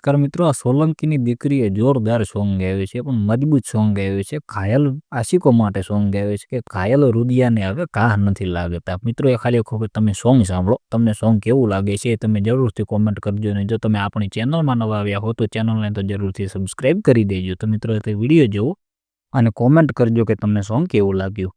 નમસ્કાર મિત્રો, આ સોલંકીની દીકરીએ જોરદાર સોંગ ગાયું છે, પણ મજબૂત સોંગ ગાયું છે. ઘાયલ આશિકો માટે સોંગ ગાયું છે કે ઘાયલ રુદિયાને હવે કાહ નથી લાગતા. મિત્રો, એ ખાલી વખત તમે સોંગ સાંભળો. તમને સોંગ કેવું લાગે છે એ તમે જરૂરથી કોમેન્ટ કરજો ને જો તમે આપણી ચેનલમાં નવા આવ્યા હો તો ચેનલને તો જરૂરથી સબસ્ક્રાઈબ કરી દેજો. તો મિત્રો તે વીડિયો જુઓ અને કોમેન્ટ કરજો કે તમને સોંગ કેવું લાગ્યું.